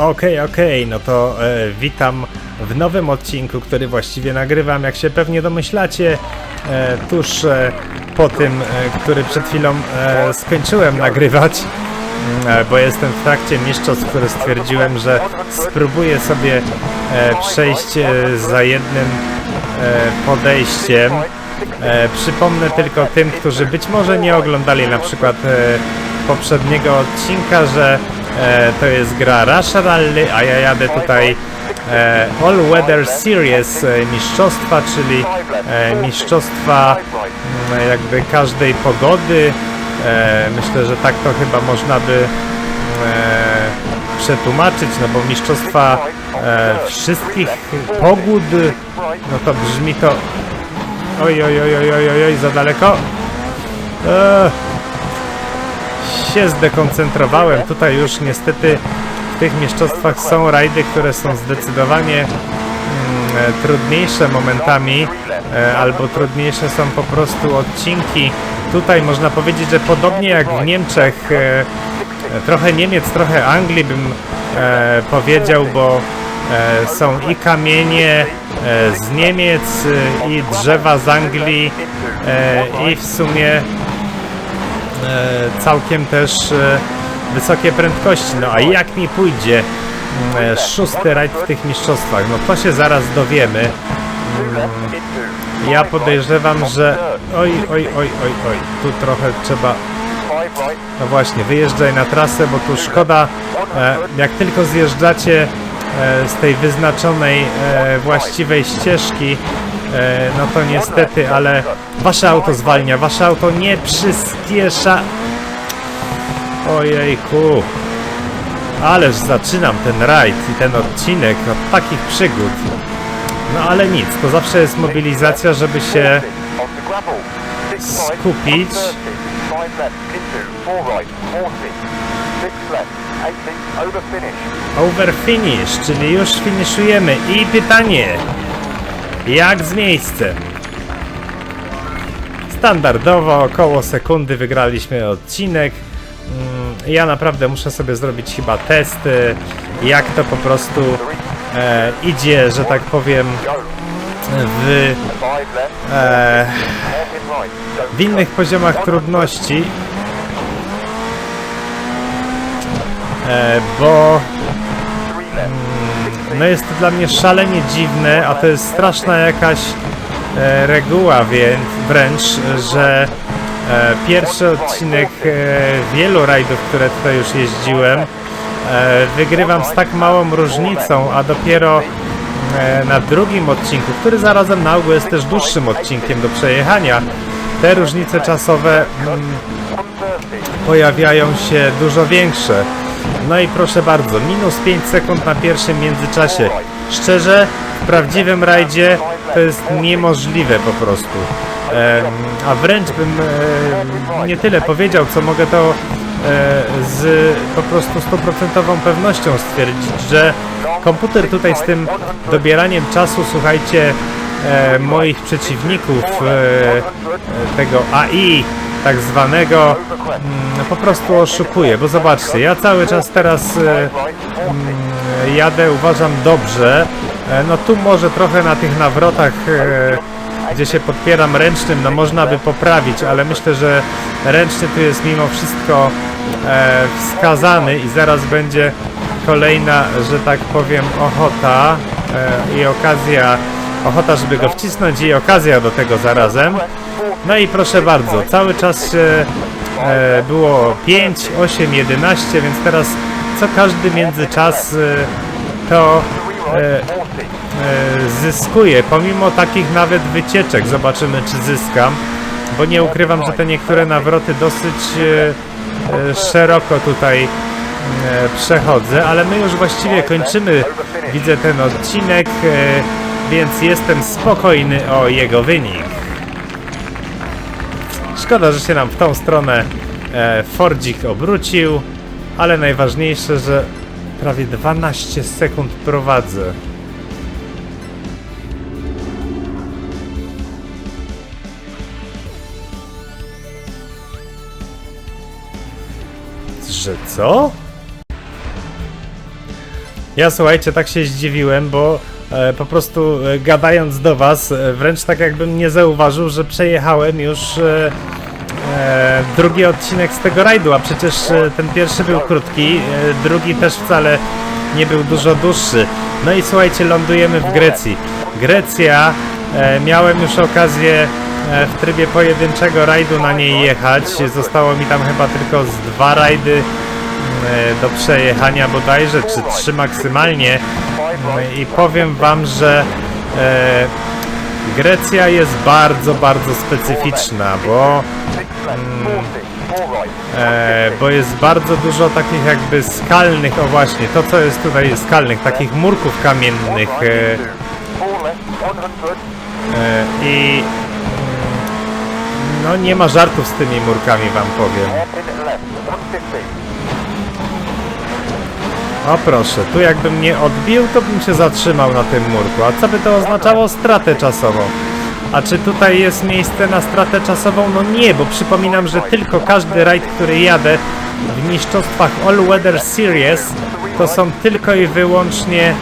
Okej, okej, no to e, witam w nowym odcinku, który właściwie nagrywam, jak się pewnie domyślacie, e, tuż e, po tym, e, który przed chwilą e, skończyłem nagrywać, mm, e, bo jestem w trakcie mistrzostw, który stwierdziłem, że spróbuję sobie e, przejść e, za jednym e, podejściem. E, przypomnę tylko tym, którzy być może nie oglądali na przykład e, poprzedniego odcinka, że e, to jest gra Rush Rally, a ja jadę tutaj e, All Weather Series e, mistrzostwa, czyli e, mistrzostwa mm, jakby każdej pogody. E, myślę, że tak to chyba można by e, przetłumaczyć, no bo mistrzostwa e, wszystkich pogód, no to brzmi to oj, oj, oj, oj, oj, oj za daleko. Eee, się zdekoncentrowałem. Tutaj już niestety w tych mistrzostwach są rajdy, które są zdecydowanie mm, trudniejsze momentami, e, albo trudniejsze są po prostu odcinki. Tutaj można powiedzieć, że podobnie jak w Niemczech, e, trochę Niemiec, trochę Anglii bym e, powiedział, bo są i kamienie z Niemiec, i drzewa z Anglii, i w sumie całkiem też e, wysokie prędkości. No a jak mi pójdzie e, szósty rajd w tych mistrzostwach? No to się zaraz dowiemy. Mm, Ja podejrzewam, że... Oj, oj, oj, oj, oj, tu trochę trzeba... No właśnie, wyjeżdżaj na trasę, bo tu szkoda, e, jak tylko zjeżdżacie e, z tej wyznaczonej e, właściwej ścieżki, e, no to niestety, ale wasze auto zwalnia, wasze auto nie przyspiesza. Ojejku. Ależ zaczynam ten rajd i ten odcinek od takich przygód. No ale nic, to zawsze jest mobilizacja, żeby się skupić. Over finish, czyli już finiszujemy. I pytanie, jak z miejscem? Standardowo około sekundy wygraliśmy odcinek. Mm, Ja naprawdę muszę sobie zrobić chyba testy, jak to po prostu e, idzie, że tak powiem, w, e, w innych poziomach trudności. E, bo no jest to dla mnie szalenie dziwne, a to jest straszna jakaś e, reguła więc wręcz, że e, pierwszy odcinek e, wielu rajdów, które tutaj już jeździłem, e, wygrywam z tak małą różnicą, a dopiero e, na drugim odcinku, który zarazem na ogół jest też dłuższym odcinkiem do przejechania, te różnice czasowe mm, pojawiają się dużo większe. No i proszę bardzo, minus 5 sekund na pierwszym międzyczasie. Szczerze, w prawdziwym rajdzie to jest niemożliwe po prostu. Em, a wręcz bym e, nie tyle powiedział, co mogę to e, z po prostu stuprocentową pewnością stwierdzić, że komputer tutaj z tym dobieraniem czasu, słuchajcie, e, moich przeciwników, e, e, tego AI tak zwanego, mm, po prostu oszukuje, bo zobaczcie, ja cały czas teraz e, mm, jadę, uważam dobrze, e, no tu może trochę na tych nawrotach, e, gdzie się podpieram ręcznym, no można by poprawić, ale myślę, że ręczny tu jest mimo wszystko e, wskazany i zaraz będzie kolejna, że tak powiem, ochota i okazja, ochota, żeby go wcisnąć i okazja do tego zarazem. No i proszę bardzo, cały czas e, e, było 5, 8, 11, więc teraz co każdy międzyczas e, to e, e, zyskuje, pomimo takich nawet wycieczek. Zobaczymy, czy zyskam, bo nie ukrywam, że te niektóre nawroty dosyć e, szeroko tutaj przechodzę, ale my już właściwie kończymy, widzę ten odcinek, więc jestem spokojny o jego wynik. Szkoda, że się nam w tą stronę e, Fordzik obrócił, ale najważniejsze, że prawie 12 sekund prowadzę. Że co? Ja słuchajcie, tak się zdziwiłem, bo po prostu e, gadając do was, e, wręcz tak jakbym nie zauważył, że przejechałem już e, e, drugi odcinek z tego rajdu, a przecież e, ten pierwszy był krótki, e, drugi też wcale nie był dużo dłuższy. No i słuchajcie, lądujemy w Grecji. Grecja, e, miałem już okazję e, w trybie pojedynczego rajdu na niej jechać. Zostało mi tam chyba tylko z dwa rajdy e, do przejechania bodajże, czy trzy maksymalnie. E, I powiem wam, że e, Grecja jest bardzo, bardzo specyficzna, bo e, bo jest bardzo dużo takich jakby skalnych, o właśnie, to co jest tutaj skalnych, takich murków kamiennych e, e, i mm, no nie ma żartów z tymi murkami wam powiem. O proszę, tu jakbym nie odbił, to bym się zatrzymał na tym murku. A co by to oznaczało? Stratę czasową. A czy tutaj jest miejsce na stratę czasową? No nie, bo przypominam, że tylko każdy rajd, który jadę w mistrzostwach All Weather Series, to są tylko i wyłącznie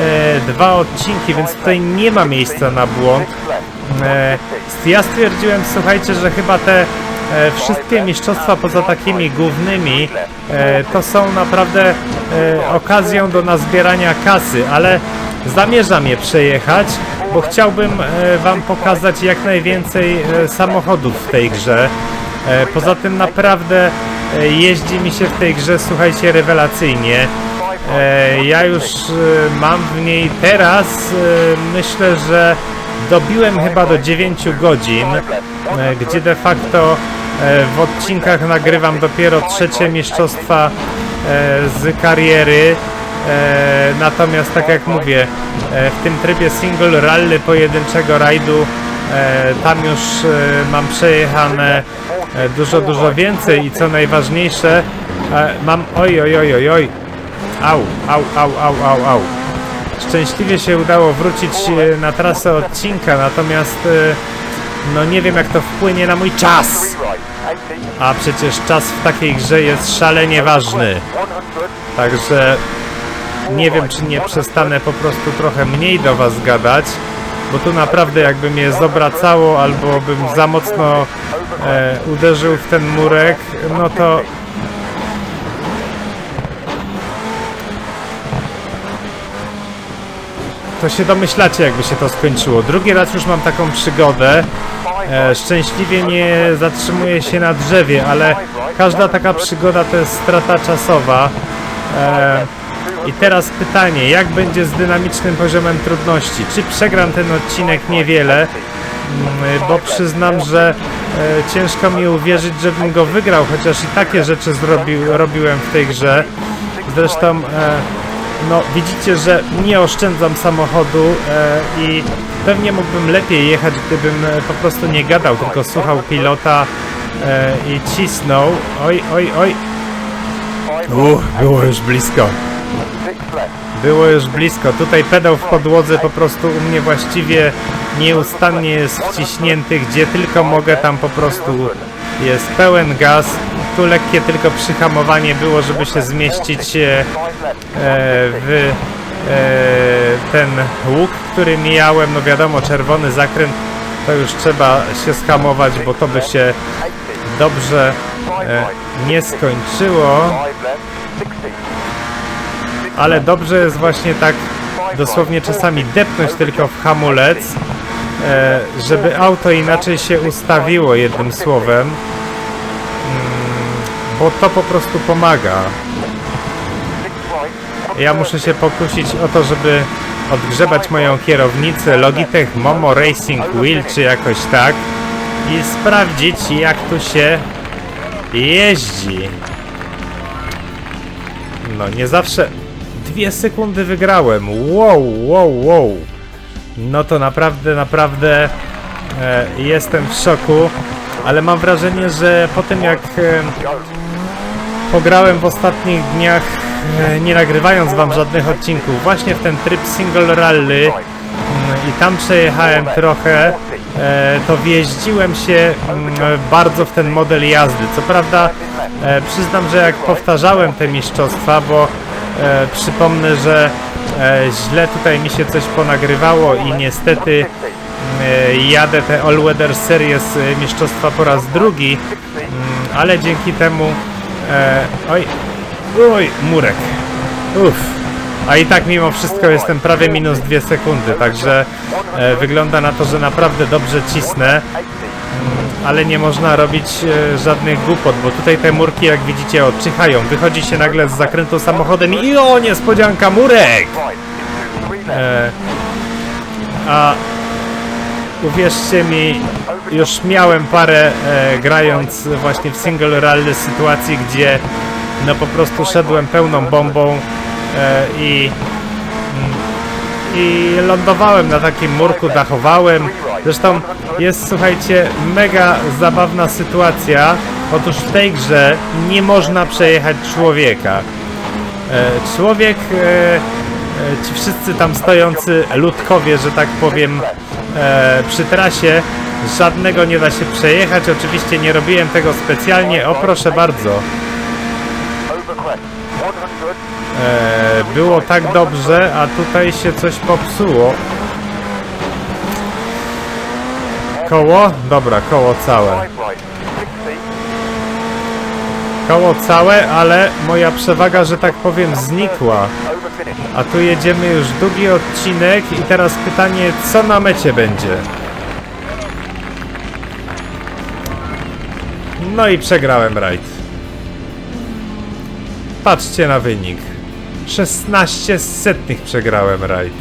e, dwa odcinki, więc tutaj nie ma miejsca na błąd. E, ja stwierdziłem, słuchajcie, że chyba te wszystkie mistrzostwa poza takimi głównymi e, to są naprawdę e, okazją do nazbierania kasy, ale zamierzam je przejechać, bo chciałbym e, wam pokazać jak najwięcej e, samochodów w tej grze. E, poza tym naprawdę e, jeździ mi się w tej grze, słuchajcie, rewelacyjnie. E, ja już e, mam w niej teraz, e, myślę, że dobiłem chyba do 9 godzin, e, gdzie de facto e, w odcinkach nagrywam dopiero trzecie mistrzostwa e, z kariery. Natomiast tak jak mówię, w tym trybie single rally pojedynczego rajdu tam już mam przejechane dużo, dużo więcej i co najważniejsze mam oj, oj, oj, oj, oj au, au, au, au, au, au szczęśliwie się udało wrócić e, na trasę odcinka, natomiast e, no nie wiem jak to wpłynie na mój czas. A przecież czas w takiej grze jest szalenie ważny. Także nie wiem czy nie przestanę po prostu trochę mniej do was gadać, bo tu naprawdę jakby mnie zobracało albo bym za mocno e, uderzył w ten murek, no to to się domyślacie, jakby się to skończyło. Drugi raz już mam taką przygodę. E, szczęśliwie nie zatrzymuję się na drzewie, ale każda taka przygoda to jest strata czasowa. E, I teraz pytanie, jak będzie z dynamicznym poziomem trudności? Czy przegram ten odcinek niewiele? Mm, Bo przyznam, że e, ciężko mi uwierzyć, żebym go wygrał, chociaż i takie rzeczy zrobił, robiłem w tej grze. Zresztą e, no widzicie, że nie oszczędzam samochodu e, i pewnie mógłbym lepiej jechać, gdybym e, po prostu nie gadał, tylko słuchał pilota e, i cisnął. Oj, oj, oj. Uch, było już blisko. Było już blisko. Tutaj pedał w podłodze po prostu u mnie właściwie nieustannie jest wciśnięty, gdzie tylko mogę, tam po prostu jest pełen gaz. Tu lekkie tylko przyhamowanie było, żeby się zmieścić e, e, w e, ten łuk, który mijałem. No wiadomo, czerwony zakręt to już trzeba się skamować, bo to by się dobrze nie skończyło. Ale dobrze jest właśnie tak dosłownie czasami depnąć tylko w hamulec, żeby auto inaczej się ustawiło jednym słowem, bo to po prostu pomaga. Ja muszę się pokusić o to, żeby odgrzebać moją kierownicę Logitech Momo Racing Wheel, czy jakoś tak i sprawdzić jak tu się jeździ. No nie zawsze dwie sekundy wygrałem. Wow, wow, wow. No to naprawdę, naprawdę e, jestem w szoku, ale mam wrażenie, że po tym jak e, pograłem w ostatnich dniach, e, nie nagrywając wam żadnych odcinków, właśnie w ten tryb single rally mm, i tam przejechałem trochę, e, to wjeździłem się mm, bardzo w ten model jazdy. Co prawda, e, przyznam, że jak powtarzałem te mistrzostwa, bo przypomnę, że źle tutaj mi się coś ponagrywało i niestety e, jadę te All Weather Series mistrzostwa po raz drugi, mm, ale dzięki temu e, oj, oj, murek, uff, a i tak mimo wszystko jestem prawie minus dwie sekundy, także e, wygląda na to, że naprawdę dobrze cisnę ale nie można robić e, żadnych głupot, bo tutaj te murki, jak widzicie, odczyhają. Wychodzi się nagle z zakrętu samochodem i o, niespodzianka, murek! E, a uwierzcie mi, już miałem parę e, grając właśnie w single rally sytuacji, gdzie no po prostu szedłem pełną bombą e, i i lądowałem na takim murku, dachowałem. Zresztą jest, słuchajcie, mega zabawna sytuacja. Otóż w tej grze nie można przejechać człowieka. E, człowiek, e, e, ci wszyscy tam stojący ludkowie, że tak powiem, e, przy trasie, żadnego nie da się przejechać. Oczywiście nie robiłem tego specjalnie. O, proszę bardzo. E, było tak dobrze, a tutaj się coś popsuło. Koło? Dobra, koło całe. Koło całe, ale moja przewaga, że tak powiem, znikła. A tu jedziemy już długi odcinek i teraz pytanie, co na mecie będzie? No i przegrałem rajd. Patrzcie na wynik. 16 setnych przegrałem rajd.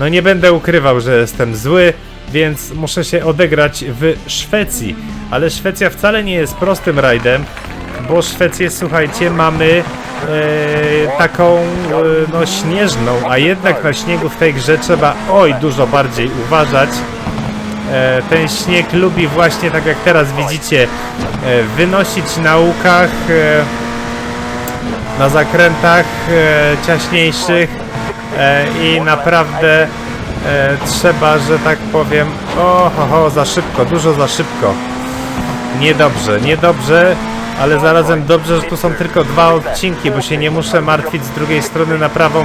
No nie będę ukrywał, że jestem zły, więc muszę się odegrać w Szwecji. Ale Szwecja wcale nie jest prostym rajdem, bo Szwecję, słuchajcie, mamy e, taką e, no śnieżną, a jednak na śniegu w tej grze trzeba oj dużo bardziej uważać. E, ten śnieg lubi właśnie, tak jak teraz widzicie, e, wynosić na łukach, e, na zakrętach e, ciaśniejszych e, i naprawdę e, trzeba, że tak powiem, o ho, ho, za szybko, dużo za szybko. Niedobrze, niedobrze, ale zarazem dobrze, że tu są tylko dwa odcinki, bo się nie muszę martwić z drugiej strony naprawą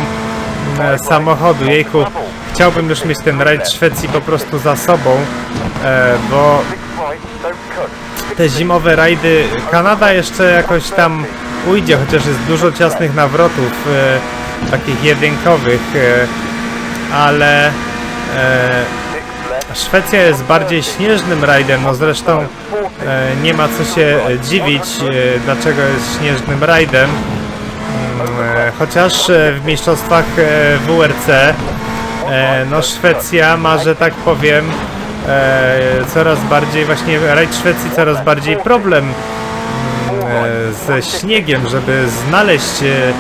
e, samochodu. Jejku, chciałbym już mieć ten rajd Szwecji po prostu za sobą, e, bo te zimowe rajdy, Kanada jeszcze jakoś tam ujdzie, chociaż jest dużo ciasnych nawrotów, e, takich jedynkowych, e, ale e, Szwecja jest bardziej śnieżnym rajdem, no zresztą e, nie ma co się dziwić, e, dlaczego jest śnieżnym rajdem, Mm, e, chociaż w mistrzostwach WRC no Szwecja ma, że tak powiem, coraz bardziej, właśnie rajd Szwecji coraz bardziej problem ze śniegiem, żeby znaleźć e,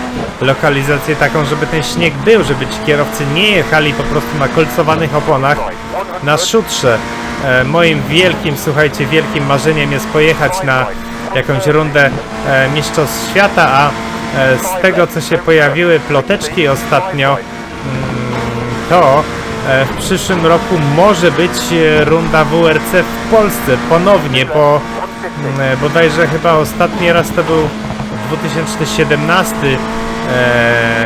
lokalizację taką, żeby ten śnieg był, żeby ci kierowcy nie jechali po prostu na kolcowanych oponach na szutrze. E, Moim wielkim, słuchajcie, wielkim marzeniem jest pojechać na jakąś rundę e, Mistrzostw Świata, a z tego co się pojawiły ploteczki ostatnio, mm, to w przyszłym roku może być runda WRC w Polsce ponownie po bodajże chyba ostatni raz to był 2017 e,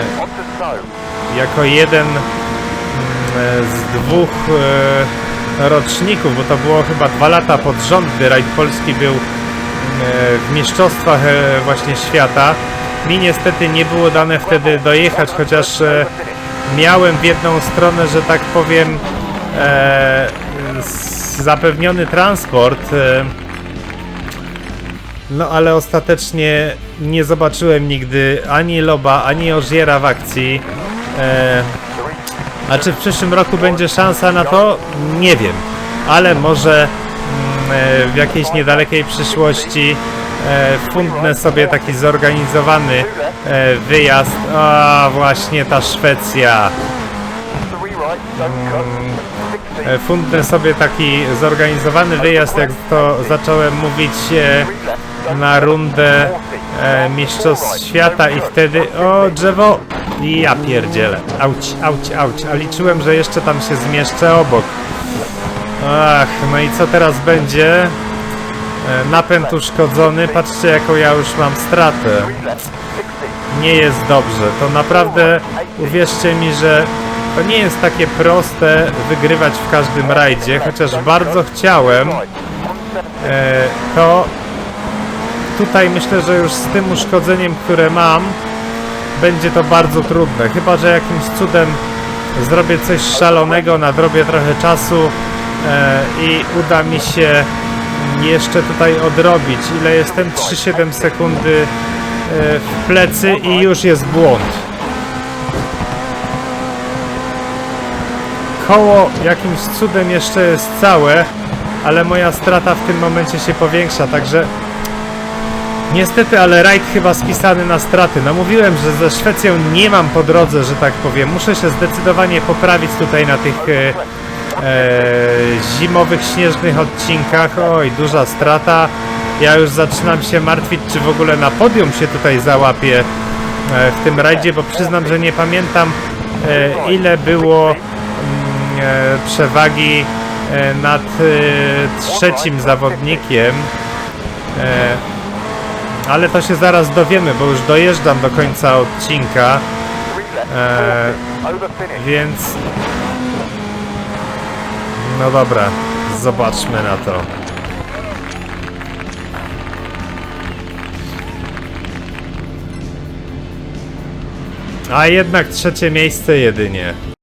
jako jeden mm, e, z dwóch e, roczników, bo to było chyba dwa lata pod rząd, gdy rajd polski był mm, e, w mistrzostwach e, właśnie świata. Mi niestety nie było dane wtedy dojechać, chociaż e, miałem w jedną stronę, że tak powiem, e, zapewniony transport. E, no ale ostatecznie nie zobaczyłem nigdy ani Loba, ani Ożiera w akcji. E, a czy w przyszłym roku będzie szansa na to? Nie wiem. Ale może mm, e, w jakiejś niedalekiej przyszłości e, fundnę sobie taki zorganizowany e, wyjazd. A właśnie ta Szwecja. E, Fundnę sobie taki zorganizowany wyjazd, jak to zacząłem mówić e, na rundę e, Mistrzostw Świata i wtedy, o drzewo, i ja pierdzielę, auć, auć, auć, a liczyłem, że jeszcze tam się zmieszczę obok. Ach, no i co teraz będzie? E, Napęd uszkodzony, patrzcie jaką ja już mam stratę. Nie jest dobrze. To naprawdę, uwierzcie mi, że to nie jest takie proste wygrywać w każdym rajdzie, chociaż bardzo chciałem. E, To tutaj myślę, że już z tym uszkodzeniem, które mam, będzie to bardzo trudne. Chyba, że jakimś cudem zrobię coś szalonego, nadrobię trochę czasu e, i uda mi się jeszcze tutaj odrobić. Ile jestem? 3,7 sekundy e, w plecy i już jest błąd. Koło jakimś cudem jeszcze jest całe, ale moja strata w tym momencie się powiększa, także Niestety, ale rajd chyba spisany na straty. No mówiłem, że ze Szwecją nie mam po drodze, że tak powiem. Muszę się zdecydowanie poprawić tutaj na tych e, e, zimowych, śnieżnych odcinkach. Oj, duża strata. Ja już zaczynam się martwić, czy w ogóle na podium się tutaj załapię e, w tym rajdzie, bo przyznam, że nie pamiętam e, ile było mm, przewagi nad trzecim zawodnikiem. Ale to się zaraz dowiemy, bo już dojeżdżam do końca odcinka, e, więc... No dobra, zobaczmy na to. A jednak trzecie miejsce jedynie.